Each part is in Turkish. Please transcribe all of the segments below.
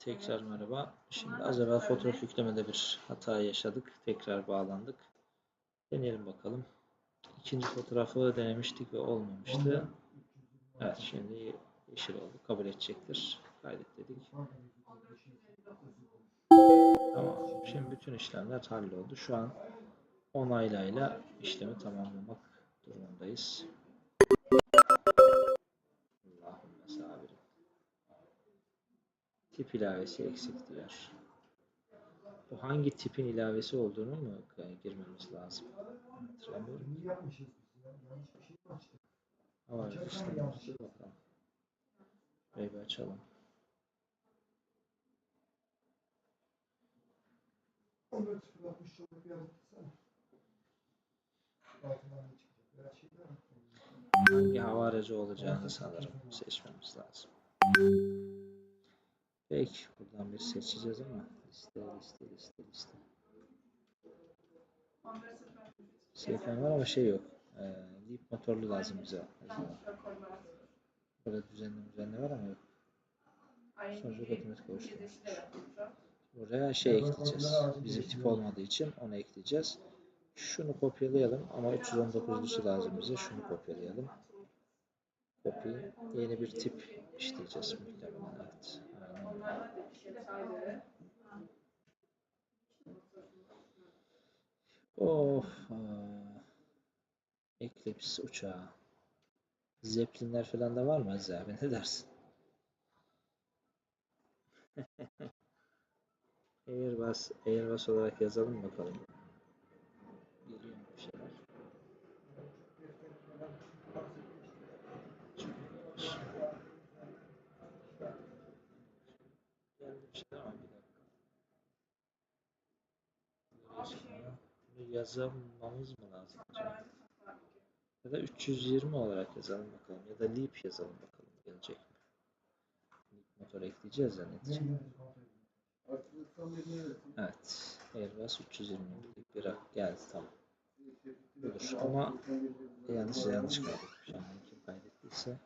Tekrar merhaba. Şimdi az evvel fotoğraf yüklemede bir hata yaşadık. Tekrar bağlandık. Deneyelim bakalım. İkinci fotoğrafı denemiştik ve olmamıştı. Evet şimdi yeşil oldu. Kabul edecektir. Kaydet dedik. Tamam. Şimdi bütün işlemler halloldu. Şu an onaylayla işlemi tamamlamak durumundayız. Tip ilavesi eksik diyor. Bu hangi tipin ilavesi olduğunu mu girmemiz lazım? Hatırlamıyorum. Ama işte bakalım. Bir açalım. Bir? Hangi hava aracı olacağını sanırım seçmemiz lazım. Peki buradan bir seçeceğiz ama liste liste liste liste. CFM var ama şey yok. Ee, Leap motorlu lazım bize. Burada düzenli düzenli var ama yok. Sonucu otomatik oluşturmuş. Buraya şey ekleyeceğiz. Bizim tip olmadığı için onu ekleyeceğiz. Şunu kopyalayalım ama 319'lusu lazım bize. Şunu kopyalayalım. Copy. Yeni bir tip işleyeceğiz muhtemelen. Of. aa. Eclipse uçağı. Zeppelinler falan da var mı Aziz abi? Ne dersin? Airbus, Airbus olarak yazalım bakalım. Geliyor mu bir şeyler? Çok iyiymiş. Geldi bir şeyler ama bir dakika. Görüyorsun ha. Bunu yazamamız mı lazım? Ya da 320 olarak yazalım bakalım. Ya da leap yazalım bakalım. Gelecek mi? Leap motor ekleyeceğiz ya. Evet. Airbus 320 bir geldi tamam. Olur ama yanlış yanlış kaydetmiş. Yani kim kaydettiyse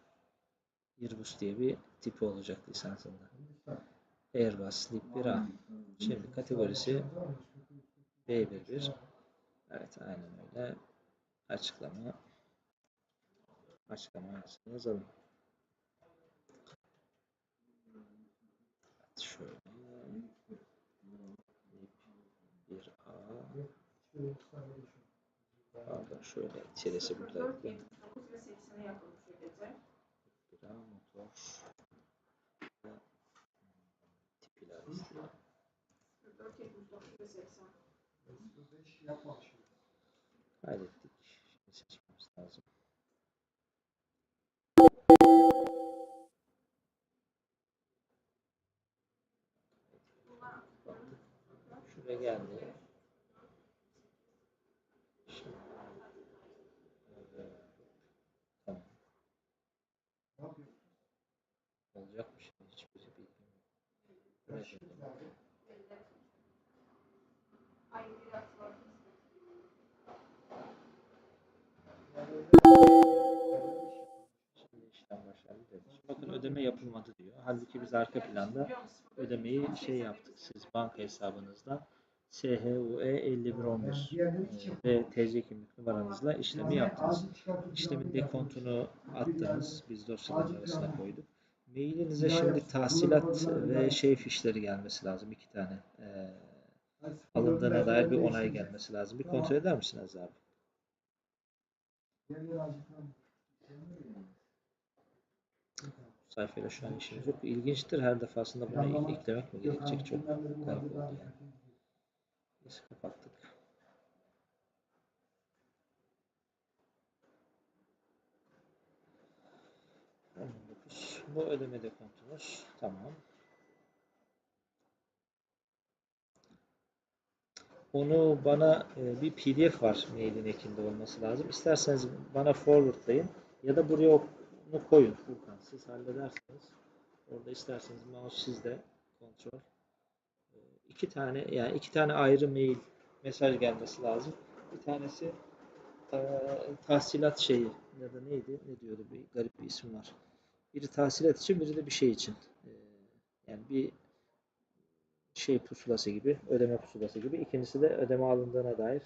Airbus diye bir tipi olacak lisansında. Airbus 1A. Şimdi kategorisi B11. Evet aynen öyle. Açıklama. Açıklama yazalım. Evet şöyle. Bir A. Pardon şöyle değil mi? Bir A motor. Tip ilavesi. Yapmamış. Kaydettik. Şimdi seçmemiz lazım. Şuraya geldi. Şimdi, Tamam. Olacakmış. Bakın ödeme yapılmadı diyor. Halbuki biz arka planda ödemeyi şey yaptık. Siz banka hesabınızdan SHUE 5111 Diğerleri hiç e, yok. ve TC kimlik numaranızla işlemi yaptınız. İşlemin dekontunu attınız. Biz dosyaların arasına koyduk. Mailinize şimdi tahsilat ve şey fişleri gelmesi lazım. iki tane. Ee, alındığına dair bir onay gelmesi lazım. Bir kontrol eder misiniz abi? Diğerleri acil planlama. Sayfayla şu an işimiz yok. İlginçtir. Her defasında bunu eklemek mi gerekecek? abi, Çok garip oldu yani. Neyse kapattık. Bu ödeme dekontumuz. Tamam. Onu bana e, bir PDF var mailin ekinde olması lazım. İsterseniz bana forwardlayın ya da buraya onu koyun Furkan. Siz hallederseniz. Orada isterseniz mouse sizde kontrol. E, iki tane yani iki tane ayrı mail mesaj gelmesi lazım. Bir tanesi e, tahsilat şeyi ya da neydi? Ne diyordu? Bir garip bir isim var. Biri tahsilat için, biri de bir şey için. E, yani bir şey pusulası gibi, ödeme pusulası gibi. İkincisi de ödeme alındığına dair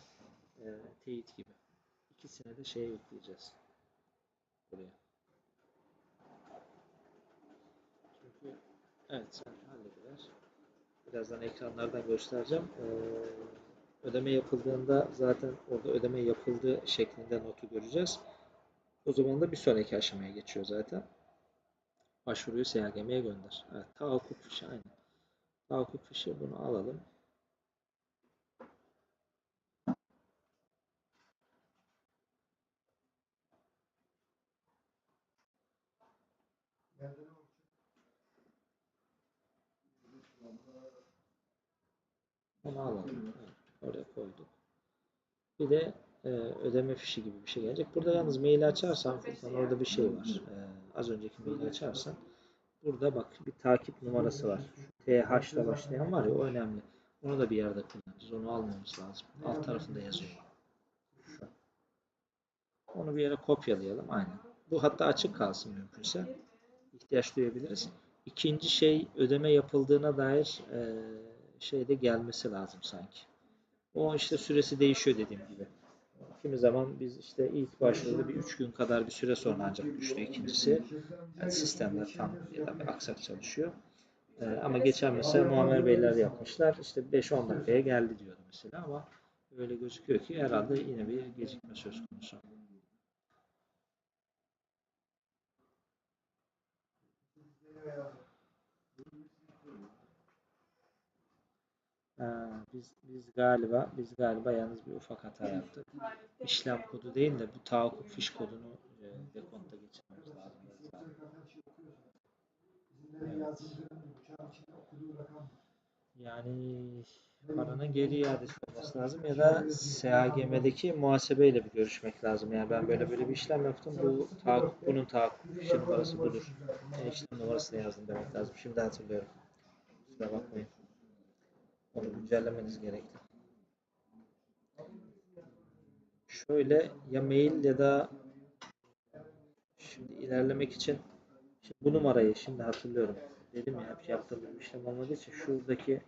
e, teyit gibi. İkisine de şey yükleyeceğiz. Buraya. Çünkü evet sen hallediver. Birazdan ekranlardan göstereceğim. Ee, ödeme yapıldığında zaten orada ödeme yapıldığı şeklinde notu göreceğiz. O zaman da bir sonraki aşamaya geçiyor zaten. Başvuruyu SHGM'ye gönder. Evet, tahakkuk fişi aynı. Tahakkuk fişi bunu alalım. Onu alalım. Evet, oraya koyduk. Bir de e, ödeme fişi gibi bir şey gelecek. Burada yalnız maili açarsan Furkan orada bir şey var. E, az önceki maili açarsan burada bak bir takip numarası var. TH ile başlayan var ya o önemli. Onu da bir yerde kullanacağız. Onu almamız lazım. Alt tarafında yazıyor. Şu. Onu bir yere kopyalayalım. Aynen. Bu hatta açık kalsın mümkünse. İhtiyaç duyabiliriz. İkinci şey ödeme yapıldığına dair şeyde gelmesi lazım sanki. O işte süresi değişiyor dediğim gibi. Kimi zaman biz işte ilk başvuruda bir üç gün kadar bir süre sonra ancak düştü ikincisi. Yani sistemler tam ya da bir aksak çalışıyor. Ee, ama geçen mesela Muammer Beyler yapmışlar. İşte 5-10 dakikaya geldi diyordu mesela ama öyle gözüküyor ki herhalde yine bir gecikme söz konusu. Ha, biz biz galiba biz galiba yalnız bir ufak hata yaptık. İşlem kodu değil de bu tahakkuk fiş kodunu e, dekonta geçirmemiz lazım. Rakam. Yani paranın geri iadesi olması lazım ya da SHGM'deki muhasebeyle bir görüşmek lazım. Yani ben böyle böyle bir işlem yaptım. Bu tahakkuk, bunun tahakkuk fişi numarası budur. Yani işlem numarasını yazdım demek lazım. Şimdi hatırlıyorum. Kusura bakmayın. Onu güncellemeniz gerekti. Şöyle ya mail ya da şimdi ilerlemek için şimdi bu numarayı şimdi hatırlıyorum. Dedim ya hep yaptığım işlem olmadığı için şuradaki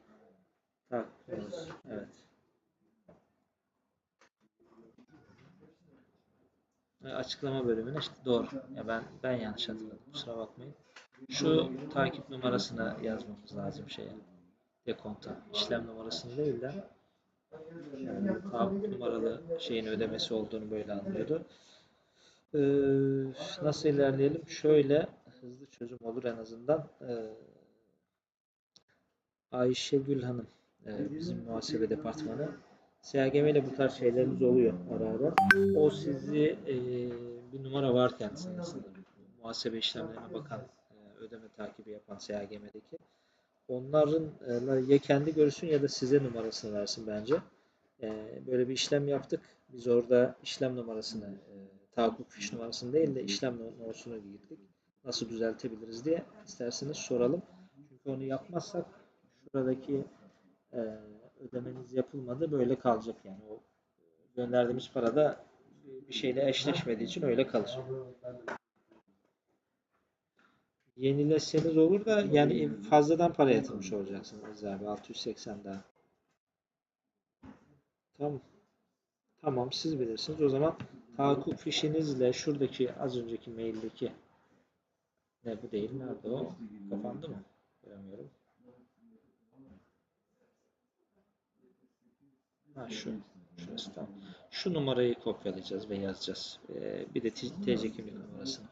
tak evet. Ve Açıklama bölümüne işte doğru. Ya ben ben yanlış hatırladım. Kusura bakmayın. Şu takip numarasını yazmamız lazım şeye. Dekonta. İşlem numarasını değil de tahakkuk numaralı şeyin ödemesi olduğunu böyle anlıyordu. Ee, nasıl ilerleyelim? Şöyle hızlı çözüm olur en azından. Ee, Ayşegül Hanım e, bizim muhasebe departmanı. SHGM ile bu tarz şeylerimiz oluyor ara ara. O sizi e, bir numara var kendisinde. Muhasebe işlemlerine bakan, e, ödeme takibi yapan SHGM'deki. Onların e, ya kendi görsün ya da size numarasını versin bence. E, böyle bir işlem yaptık. Biz orada işlem numarasını, e, tahakkuk fiş numarasını değil de işlem numarasını girdik. Nasıl düzeltebiliriz diye isterseniz soralım. Çünkü onu yapmazsak şuradaki ödemeniz yapılmadı böyle kalacak yani o gönderdiğimiz para da bir şeyle eşleşmediği için öyle kalır. Yenileseniz olur da yani fazladan para yatırmış olacaksınız abi 680 daha. Tamam. Tamam siz bilirsiniz. O zaman tahakkuk fişinizle şuradaki az önceki maildeki ne bu değil nerede o? Kapandı mı? Göremiyorum. Ha şu. Şurası tamam. Şu numarayı kopyalayacağız ve yazacağız. Ee, bir de TC kimlik numarasını.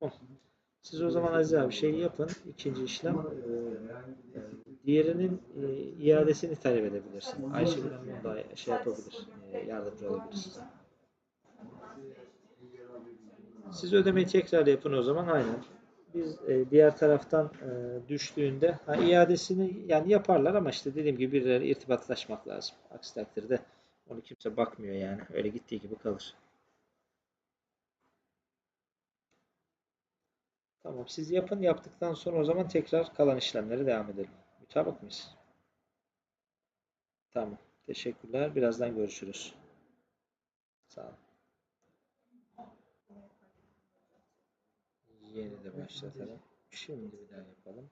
Tamam. Siz o zaman Aziz abi şey yapın. ikinci işlem. Ee, diğerinin e, iadesini talep edebilirsin. Ayşegül Hanım da şey yapabilir. E, yardımcı olabilir size. Siz ödemeyi tekrar yapın o zaman aynen. Biz e, diğer taraftan e, düştüğünde ha, iadesini yani yaparlar ama işte dediğim gibi birileri irtibatlaşmak lazım. Aksi takdirde onu kimse bakmıyor yani. Öyle gittiği gibi kalır. Tamam siz yapın yaptıktan sonra o zaman tekrar kalan işlemlere devam edelim. Mütabık mıyız? Tamam. Teşekkürler. Birazdan görüşürüz. Sağ olun. Yeni de başlatalım. Şimdi bir daha yapalım.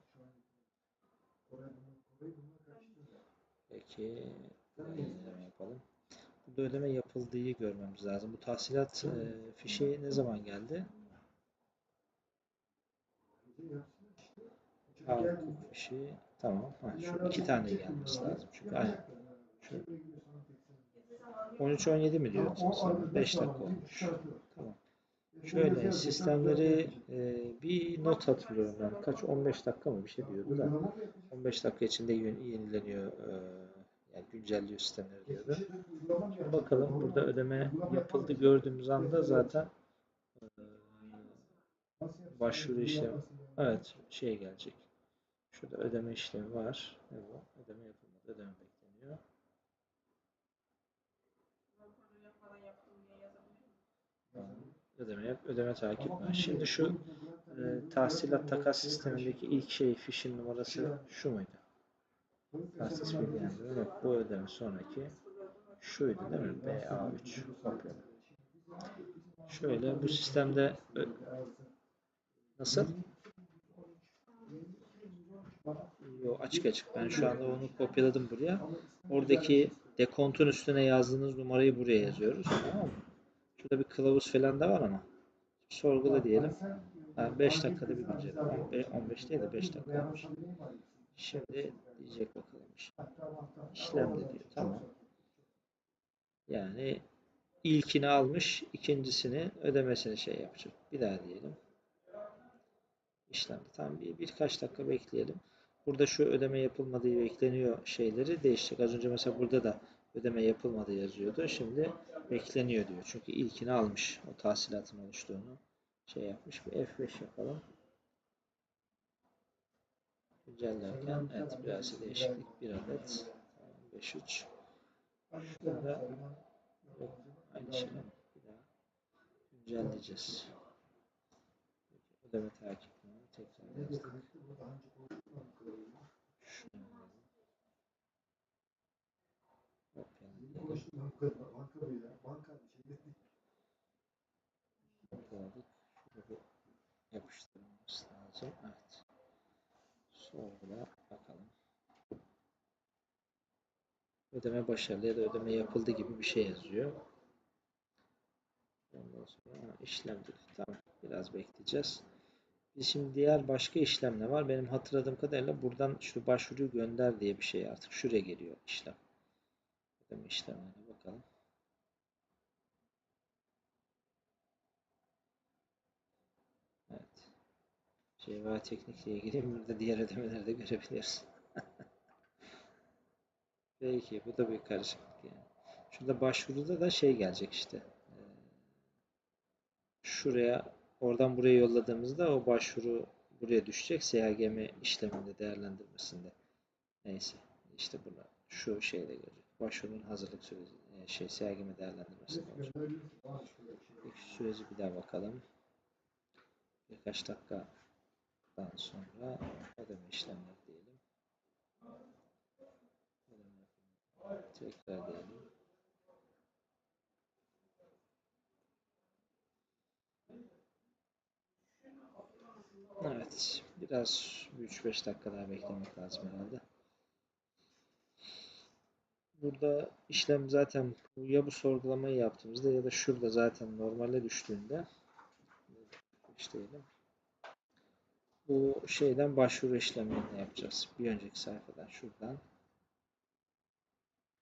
Peki yenileme yapalım. Burada ödeme yapıldığı görmemiz lazım. Bu tahsilat e, fişi ne zaman geldi? Bize yapsın işte. Çünkü Ha, gel- hukuk fişi. Tamam. Ha, şu iki tane gelmesi lazım. Çünkü aynı. Şu 13-17 mi diyorsunuz? Tamam, 5 dakika olmuş. Tamam. Şöyle sistemleri e, bir not hatırlıyorum ben. Kaç 15 dakika mı bir şey diyordu da 15 dakika içinde yeni- yenileniyor e, yani güncelliyor sistemleri diyordu. Bakalım burada ödeme yapıldı gördüğümüz anda zaten e, başvuru işlemi evet şey gelecek. Şurada ödeme işlemi var. Ne bu? Ödeme yapılmadı. Ödeme bekleniyor. Ödeme yap, ödeme takip var. Şimdi şu e, tahsilat takas sistemindeki ilk şey fişin numarası şu muydu? Tahsis bilgilendirme. Yok bu ödeme sonraki şuydu değil mi? BA3 kopyala. Şöyle bu sistemde ö- nasıl? Yo, açık açık. Ben şu anda onu kopyaladım buraya. Oradaki dekontun üstüne yazdığınız numarayı buraya yazıyoruz. Tamam mı? Şurada bir kılavuz falan da var ama. Sorgula diyelim. 5 dakikada bir güncelleme. Be- 15 değil de 5 dakika olmuş. Şimdi diyecek bakalım. İşlemde diyor. Tamam. Yani ilkini almış, ikincisini ödemesini şey yapacak. Bir daha diyelim. İşlemde. Tamam bir birkaç dakika bekleyelim. Burada şu ödeme yapılmadığı bekleniyor şeyleri değişecek. Az önce mesela burada da ödeme yapılmadı yazıyordu. Şimdi bekleniyor diyor. Çünkü ilkini almış. O tahsilatın oluştuğunu şey yapmış. Bir F5 yapalım. Güncellerken evet biraz değişiklik. Bir adet. Tamam, 5-3. Şurada. Aynı şey. Bir daha güncelleyeceğiz. Ödeme takibini tekrar yazdık. Şunu alalım. Kopyalayalım. Kopyaladık. Şurada bir yapıştırmamız lazım. Evet. Sorgula bakalım. Ödeme başarılı ya da ödeme yapıldı gibi bir şey yazıyor. Ondan sonra ha, işlemdik. Tamam. Biraz bekleyeceğiz. Biz şimdi diğer başka işlem ne var? Benim hatırladığım kadarıyla buradan şu başvuruyu gönder diye bir şey artık şuraya geliyor işlem. Ödeme işlemine bakalım. Evet. Cevher Teknik'le ilgili burada diğer ödemeleri de görebiliriz. Peki bu da bir karışıklık yani. Şurada başvuruda da şey gelecek işte. Ee, Şuraya oradan buraya yolladığımızda o başvuru buraya düşecek. SHGM işleminde değerlendirmesinde. Neyse. işte buna şu şeyle gelecek. Başvurunun hazırlık süreci e, şey SHGM değerlendirmesinde olacak. Peki şu süreci bir daha bakalım. Birkaç dakikadan sonra ödeme işlemleri diyelim. Ödeme. Tekrar diyelim. Evet. Biraz 3-5 dakika daha beklemek lazım herhalde. Burada işlem zaten ya bu sorgulamayı yaptığımızda ya da şurada zaten normale düştüğünde işte diyelim. Bu şeyden başvuru işlemlerini yapacağız. Bir önceki sayfadan şuradan.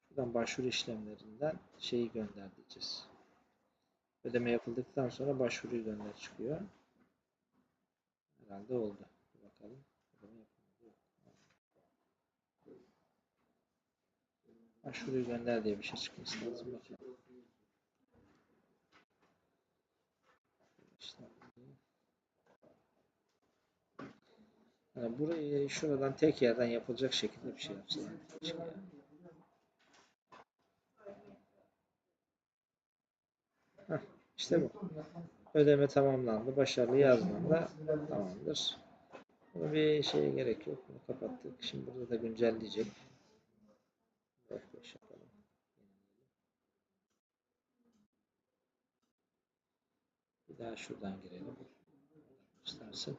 Şuradan başvuru işlemlerinden şeyi gönder diyeceğiz. Ödeme yapıldıktan sonra başvuruyu gönder çıkıyor. Herhalde oldu. Bir bakalım. Ödeme yapılmadı. Yok. Başvuruyu gönder diye bir şey çıkması lazım. Bakalım. İşte. Yani burayı şuradan tek yerden yapılacak şekilde bir şey yapsalar. Keşke ya. Heh, işte bu. Ödeme tamamlandı. Başarılı yazmamda tamamdır. Buna bir şeye gerek yok. Bunu kapattık. Şimdi burada da güncelleyecek. F5 yapalım. Bir daha şuradan girelim. İstersen.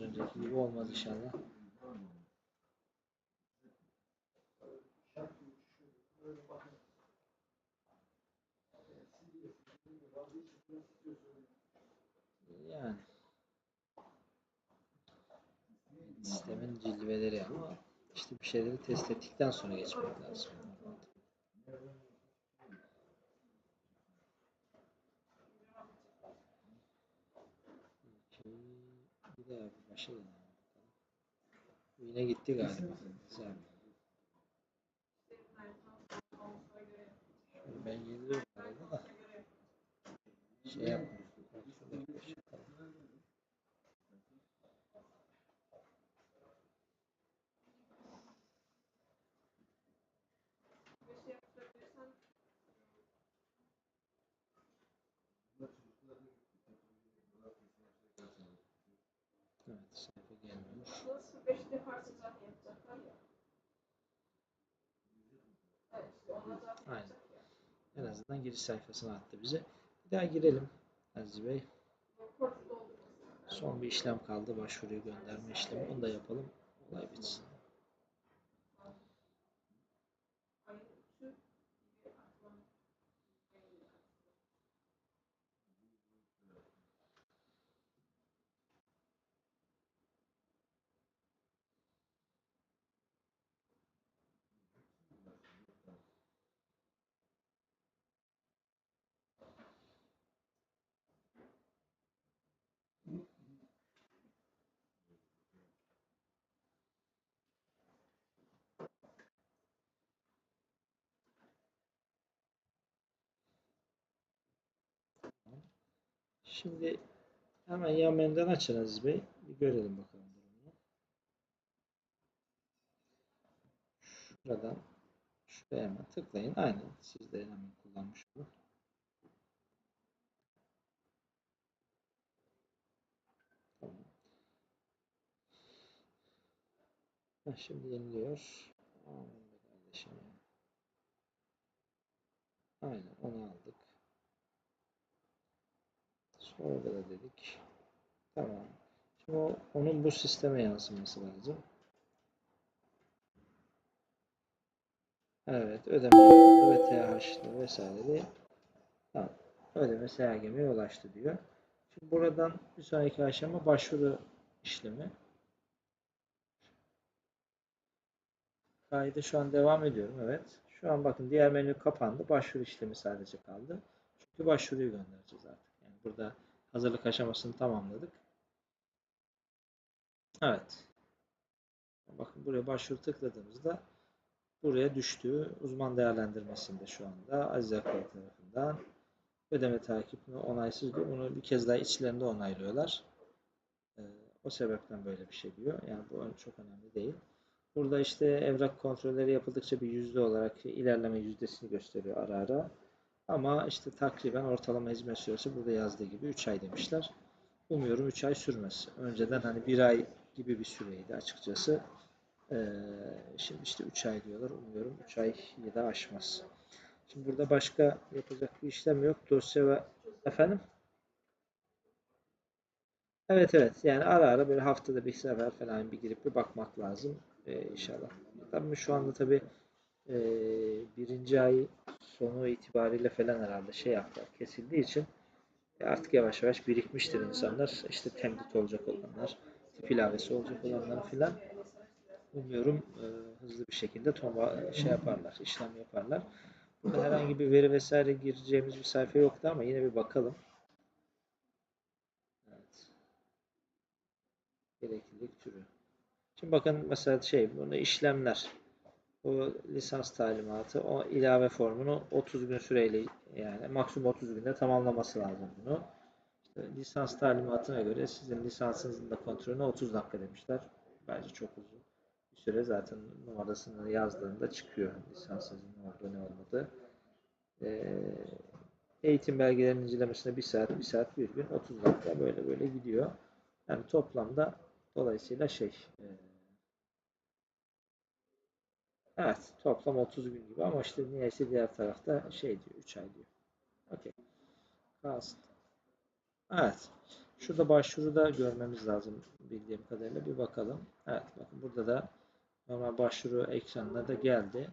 Önceki gibi olmaz inşallah. Yani sistemin cilveleri ama işte bir şeyleri test ettikten sonra geçmek lazım. İki, bir daha başa dönelim bakalım. Bu yine gitti galiba. Güzel. Ben yeniliyorum arada da. Şey yapma. Bak şurada bir başa kaldı. Evet, sayfa gelmiyor. Nasıl beş yaparsın zaten yapacaklar ya. Evet, işte onlar zaten Aynen. yapacak ya. En azından giriş sayfasına attı bize. Bir daha girelim Aziz Bey. Son bir işlem kaldı. Başvuruyu gönderme işlemi. Onu da yapalım. Olay bitsin. Şimdi hemen yan menüden açın Aziz Bey. Bir görelim bakalım durumunu. Şuradan şuraya hemen tıklayın. Aynen. Siz de hemen kullanmış olun. Heh, şimdi yeniliyor. Aynen onu aldık. Da dedik. Tamam. Şimdi onun bu sisteme yansıması lazım. Evet, ödeme yapıldı ve TH'lı vesaire. Tamam. Ödeme SHG'ye ulaştı diyor. Şimdi buradan bir sonraki aşama başvuru işlemi. Kaydı şu an devam ediyorum. Evet. Şu an bakın diğer menü kapandı. Başvuru işlemi sadece kaldı. Çünkü başvuruyu göndereceğiz artık. Yani burada hazırlık aşamasını tamamladık. Evet. Bakın buraya başvuru tıkladığımızda buraya düştüğü uzman değerlendirmesinde şu anda Aziz Akbay tarafından ödeme takipini onaysız diyor. Bunu bir kez daha içlerinde onaylıyorlar. Ee, o sebepten böyle bir şey diyor. Yani bu çok önemli değil. Burada işte evrak kontrolleri yapıldıkça bir yüzde olarak ilerleme yüzdesini gösteriyor ara ara. Ama işte takriben ortalama hizmet süresi burada yazdığı gibi 3 ay demişler. Umuyorum 3 ay sürmez. Önceden hani 1 ay gibi bir süreydi açıkçası. Ee, şimdi işte 3 ay diyorlar. Umuyorum 3 ayı da aşmaz. Şimdi burada başka yapacak bir işlem yok. Dosya ve efendim? Evet evet. Yani ara ara böyle haftada bir sefer falan bir girip bir bakmak lazım. Ee, inşallah. Tabii şu anda tabii e, birinci ay sonu itibariyle falan herhalde şey yaptılar. Kesildiği için artık yavaş yavaş birikmiştir insanlar. İşte temdit olacak olanlar, tip ilavesi olacak olanlar filan. Umuyorum e, hızlı bir şekilde tomba şey yaparlar, işlem yaparlar. Burada herhangi bir veri vesaire gireceğimiz bir sayfa yoktu ama yine bir bakalım. Evet. Gereklilik türü. Şimdi bakın mesela şey bunu işlemler. Bu lisans talimatı o ilave formunu 30 gün süreyle yani maksimum 30 günde tamamlaması lazım bunu. İşte lisans talimatına göre sizin lisansınızın da kontrolüne 30 dakika demişler. Bence çok uzun bir süre zaten numarasını yazdığında çıkıyor lisansınızın ne olduğu ne olmadığı. Ee, Eğitim belgelerinin incelemesine 1 saat, 1 saat, 1 gün, 30 dakika böyle böyle gidiyor. Yani toplamda dolayısıyla şey e, Evet, toplam 30 gün gibi ama işte niyeyse diğer tarafta şey diyor, 3 ay diyor. Okey. Kalsın. Evet. Şurada başvuruda görmemiz lazım bildiğim kadarıyla. Bir bakalım. Evet, bakın burada da normal başvuru ekranına da geldi.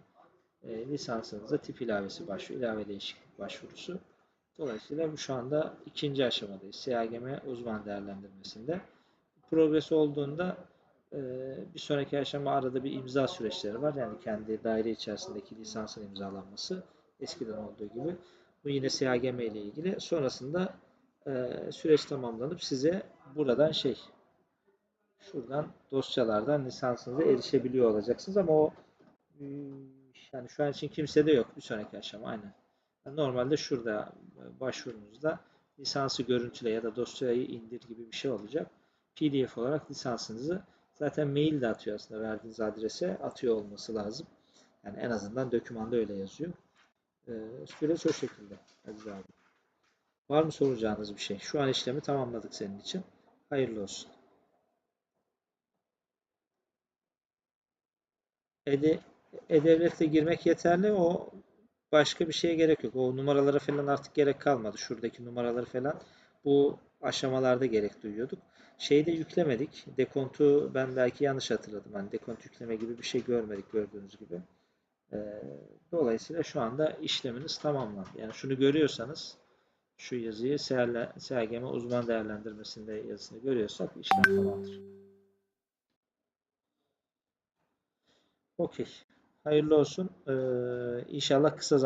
E, lisansınıza tip ilavesi başvuru, ilave değişiklik başvurusu. Dolayısıyla bu şu anda ikinci aşamadayız. SAGM uzman değerlendirmesinde. Progres olduğunda bir sonraki aşama arada bir imza süreçleri var. Yani kendi daire içerisindeki lisansın imzalanması eskiden olduğu gibi. Bu yine SAGM ile ilgili. Sonrasında e, süreç tamamlanıp size buradan şey şuradan dosyalardan lisansınıza erişebiliyor olacaksınız ama o e, yani şu an için kimsede yok bir sonraki aşama aynen. Yani normalde şurada e, başvurunuzda lisansı görüntüle ya da dosyayı indir gibi bir şey olacak. PDF olarak lisansınızı zaten mail de atıyor aslında verdiğiniz adrese atıyor olması lazım. Yani en azından dokümanda öyle yazıyor. Ee, süreç o şekilde. Aziz abi. Var mı soracağınız bir şey? Şu an işlemi tamamladık senin için. Hayırlı olsun. E-De- E-Devlet'e girmek yeterli. O başka bir şeye gerek yok. O numaralara falan artık gerek kalmadı. Şuradaki numaraları falan bu aşamalarda gerek duyuyorduk. Şeyi de yüklemedik. Dekontu ben belki yanlış hatırladım. Hani dekont yükleme gibi bir şey görmedik gördüğünüz gibi. Ee, dolayısıyla şu anda işleminiz tamamlandı. Yani şunu görüyorsanız şu yazıyı SGM uzman değerlendirmesinde yazısını görüyorsak işlem tamamdır. Okey. Hayırlı olsun. Ee, inşallah kısa zamanda